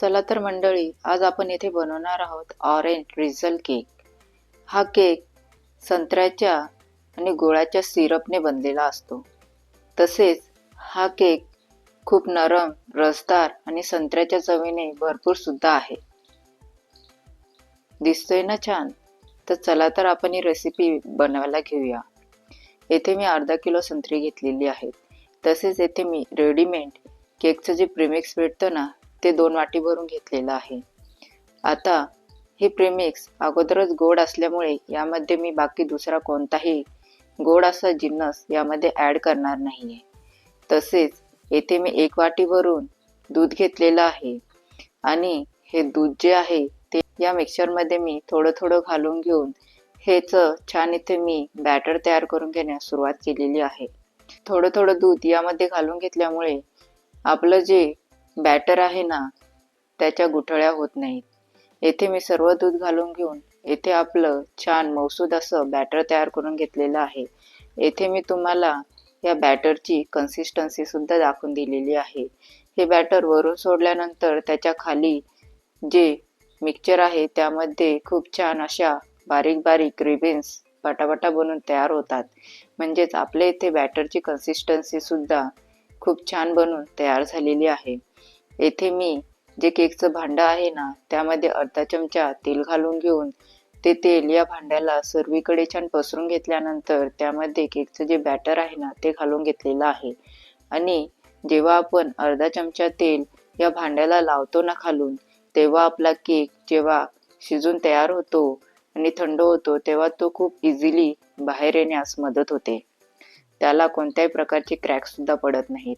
चला तर मंडळी आज आपण येथे बनवणार आहोत ऑरेंज रिझल केक हा केक संत्र्याच्या आणि गुळाच्या सिरपने बनलेला असतो. तसेच हा केक खूप नरम रसदार आणि संत्र्याच्या चवीने भरपूर सुद्धा आहे. दिसतोय ना छान? तर चला तर आपण ही रेसिपी बनवायला घेऊया. येथे मी अर्धा किलो संत्री घेतलेली आहेत तसेच येथे मी रेडीमेड केकचं जे प्रीमिक्स भेटतं ना ते दोन वाटी भरून घेतलेलं आहे. आता हे प्रेमिक्स अगोदरच गोड असल्यामुळे यामध्ये मी बाकी दुसरा कोणताही गोड असा जिन्नस यामध्ये ॲड करणार नाही आहे तसेच येथे मी एक वाटी भरून दूध घेतलेलं आहे. आणि हे दूध जे आहे ते या मिक्सरमध्ये मी थोडं थोडं घालून घेऊन हेच छान इथे मी बॅटर तयार करून घेण्यास सुरुवात केलेली आहे. थोडं थोडं दूध यामध्ये घालून घेतल्यामुळे आपलं जे बॅटर आहे ना त्याच्या गुठळ्या होत नाहीत. येथे मी सर्व दूध घालून घेऊन येथे आपलं छान मौसूद असं बॅटर तयार करून घेतलेलं आहे. येथे मी तुम्हाला या बॅटरची कन्सिस्टन्सी सुद्धा दाखवून दिलेली आहे. हे बॅटर वरून सोडल्यानंतर त्याच्याखाली जे मिक्सचर आहे त्यामध्ये खूप छान अशा बारीक बारीक रिबिन्स पटापटा बनून तयार होतात. म्हणजेच आपल्या इथे बॅटरची कन्सिस्टन्सी सुद्धा खूप छान बनून तयार झालेली आहे. येथे मी जे केकचं भांडं आहे ना त्यामध्ये अर्धा चमचा तेल घालून घेऊन ते तेल या भांड्याला सर्वीकडे छान पसरून घेतल्यानंतर त्यामध्ये केकचं जे बॅटर आहे ना ते घालून घेतलेलं आहे. आणि जेव्हा आपण अर्धा चमचा तेल या भांड्याला लावतो ना खालून तेव्हा आपला केक जेव्हा शिजून तयार होतो आणि थंड होतो तेव्हा तो खूप इझिली बाहेर येण्यास मदत होते. त्याला कोणत्याही प्रकारचे क्रॅक सुद्धा पडत नाहीत.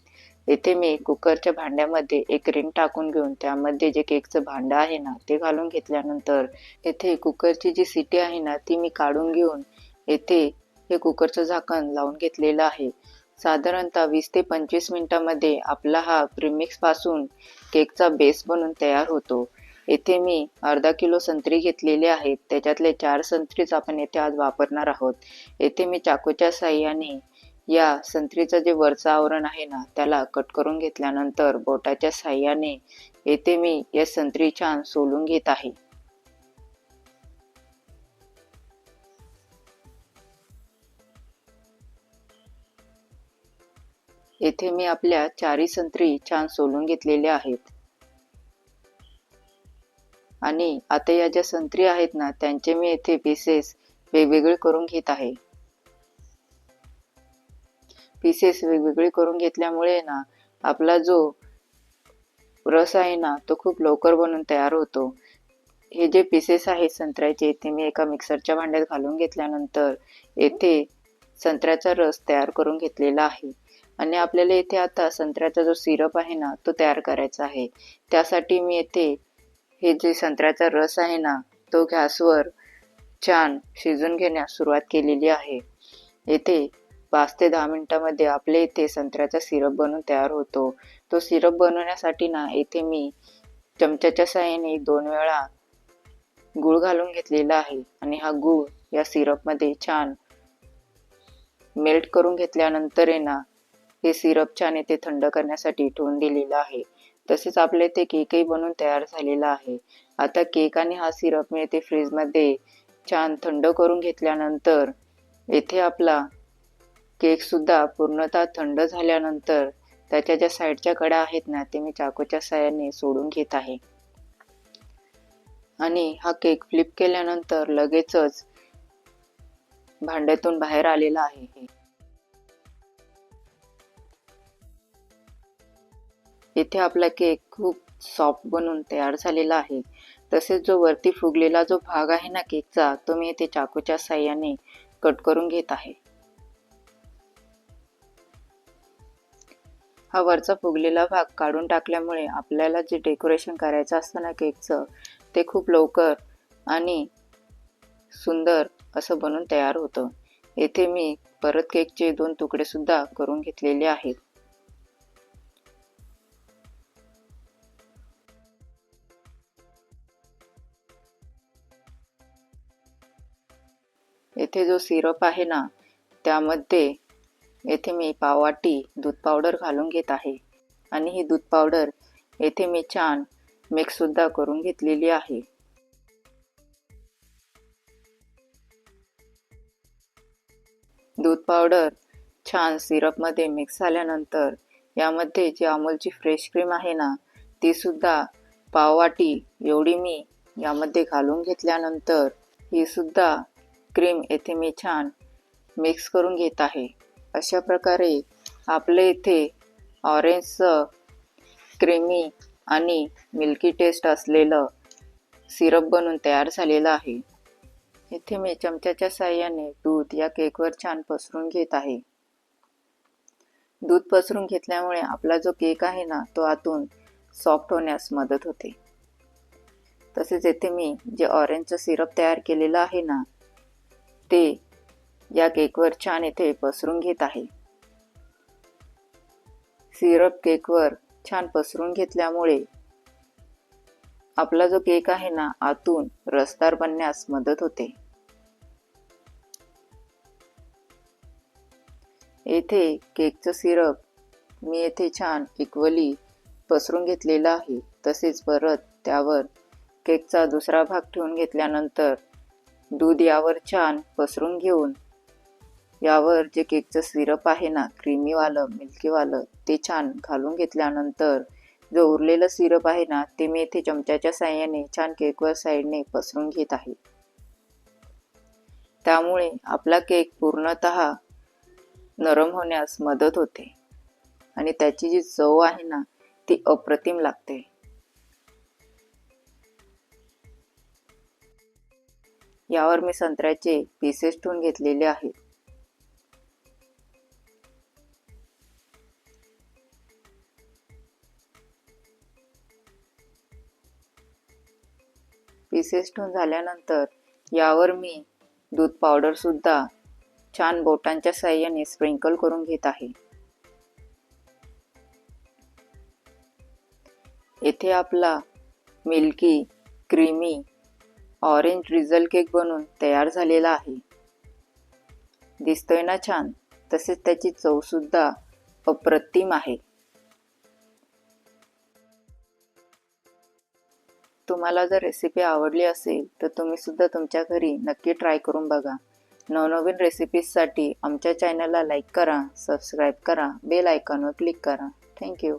येथे मी कुकरच्या भांड्यामध्ये एक रिंग टाकून घेऊन त्यामध्ये जे केकचं भांडं आहे ना ते घालून घेतल्यानंतर येथे कुकरची जी सिटी आहे ना ती मी काढून घेऊन येथे हे कुकरचं झाकण लावून घेतलेलं आहे. साधारणतः वीस ते पंचवीस मिनिटामध्ये आपला हा प्रिमिक्सपासून केकचा बेस बनून तयार होतो. येथे मी अर्धा किलो संत्री घेतलेले आहेत त्याच्यातले चार संत्रीच आपण येथे आज वापरणार आहोत. येथे मी चाकूच्या साह्याने या संत्रीचं जे वरचं आवरण आहे ना त्याला कट करून घेतल्यानंतर बोटाच्या साह्याने येथे मी या संत्री छान सोलून घेत आहे. येथे मी आपल्या चारी संत्री छान सोलून घेतलेल्या आहेत. आणि आता या ज्या संत्री आहेत ना त्यांचे मी येथे पीसेस वेगवेगळे करून घेत आहे. पीसेस वेगवेगळे करून घेतल्यामुळे ना आपला जो रस आहे ना तो खूप लवकर बनून तयार होतो. हे जे पीसेस आहेत संत्र्याचे ते मी एका मिक्सरच्या भांड्यात घालून घेतल्यानंतर येथे संत्र्याचा रस तयार करून घेतलेला आहे. आणि आपल्याला येथे आता संत्र्याचा जो सिरप आहे ना तो तयार करायचा आहे. त्यासाठी मी येथे हे जे संत्र्याचा रस आहे ना तो गॅसवर छान शिजून घेण्यास सुरुवात केलेली आहे. येथे पाच ते दहा मिनिटामध्ये आपले इथे संत्र्याचा सिरप बनून तयार होतो. तो सिरप बनवण्यासाठी ना येथे मी चमच्याच्या साह्याने दोन वेळा गूळ घालून घेतलेला आहे आणि हा गूळ या सिरपमध्ये छान मेल्ट करून घेतल्यानंतर आहे ना हे सिरप छान येथे थंड करण्यासाठी ठेवून दिलेलं आहे. तसेच आपले ते केकही बनवून तयार झालेला आहे. आता केक आणि हा सिरप मी येथे फ्रीजमध्ये छान थंड करून घेतल्यानंतर येथे आपला केक सुद्धा पूर्णतः थंड झाल्यानंतर त्याच्या ज्या साईडच्या कडा आहेत ना ते मी चाकूच्या साह्याने सोडून घेत आहे. आणि हा केक फ्लिप केल्यानंतर लगेचच भांड्यातून बाहेर आलेला आहे इथे आपला केक खूप सॉफ्ट बनून तयार झालेला आहे. तसेच जो वरती फुगलेला जो भाग आहे ना केकचा तो मी इथे चाकूच्या साह्याने कट करून घेत आहे. हा वरचा फुगलेला भाग काढून टाकल्यामुळे आपल्याला जे डेकोरेशन करायचं असतं ना केकचं ते खूप लवकर आणि सुंदर असं बनून तयार होतं. येथे मी परत केकचे दोन तुकडेसुद्धा करून घेतलेले आहेत. येथे जो सिरप आहे ना त्यामध्ये येथे मी पाववाटी दूध पावडर घालून घेत आहे. आणि ही दूध पावडर येथे मी छान मिक्ससुद्धा करून घेतलेली आहे. दूध पावडर छान सिरपमध्ये मिक्स झाल्यानंतर यामध्ये जी अमूलची फ्रेश क्रीम आहे ना तीसुद्धा पाववाटी एवढी मी यामध्ये घालून घेतल्यानंतर ही सुद्धा क्रीम येथे मी छान मिक्स करून घेत आहे. अशा प्रकारे आपले इथे ऑरेंजचं क्रीमी आणि मिल्की टेस्ट असलेलं सिरप बनून तयार झालेलं आहे. इथे मी चमच्याच्या साह्याने दूध या केकवर छान पसरून घेत आहे. दूध पसरून घेतल्यामुळे आपला जो केक आहे ना तो आतून सॉफ्ट होण्यास मदत होते. तसेच येथे मी जे ऑरेंजचं सिरप तयार केलेलं आहे ना ते या केकवर छान येथे पसरून घेत आहे. सिरप केकवर छान पसरून घेतल्यामुळे आपला जो केक आहे ना आतून रसदार बनण्यास मदत होते. येथे केकचं सिरप मी येथे छान इक्वली पसरून घेतलेलं आहे. तसेच परत त्यावर केकचा दुसरा भाग ठेवून घेतल्यानंतर दूध यावर छान पसरून घेऊन यावर जे केकचं सिरप आहे ना क्रीमीवालं मिल्कीवालं ते छान घालून घेतल्यानंतर जो उरलेलं सिरप आहे ना ते मी इथे चमच्याच्या साह्याने छान केकवर साईडने पसरून घेत आहे. त्यामुळे आपला केक पूर्णत नरम होण्यास मदत होते आणि त्याची जी चव आहे ना ती अप्रतिम लागते. यावर मी संत्र्याचे पीसेस ठेवून घेतलेले आहेत. पीसेस ठेवून झाल्यानंतर यावर मी दूध पावडरसुद्धा छान बोटांच्या साह्याने स्प्रिंकल करून घेत आहे. येथे आपला milky creamy orange drizzle cake बनून तयार झालेला आहे. दिसतोय ना छान? तसेच त्याची चवसुद्धा अप्रतिम आहे. तुम्हाला जर रेसिपी आवडली असेल तर तुम्ही सुद्धा तुमच्या घरी नक्की ट्राय करून बघा. नवनवीन रेसिपीजसाठी आमच्या चॅनलला लाईक करा सबस्क्राईब करा बेल आयकॉनवर क्लिक करा. थँक्यू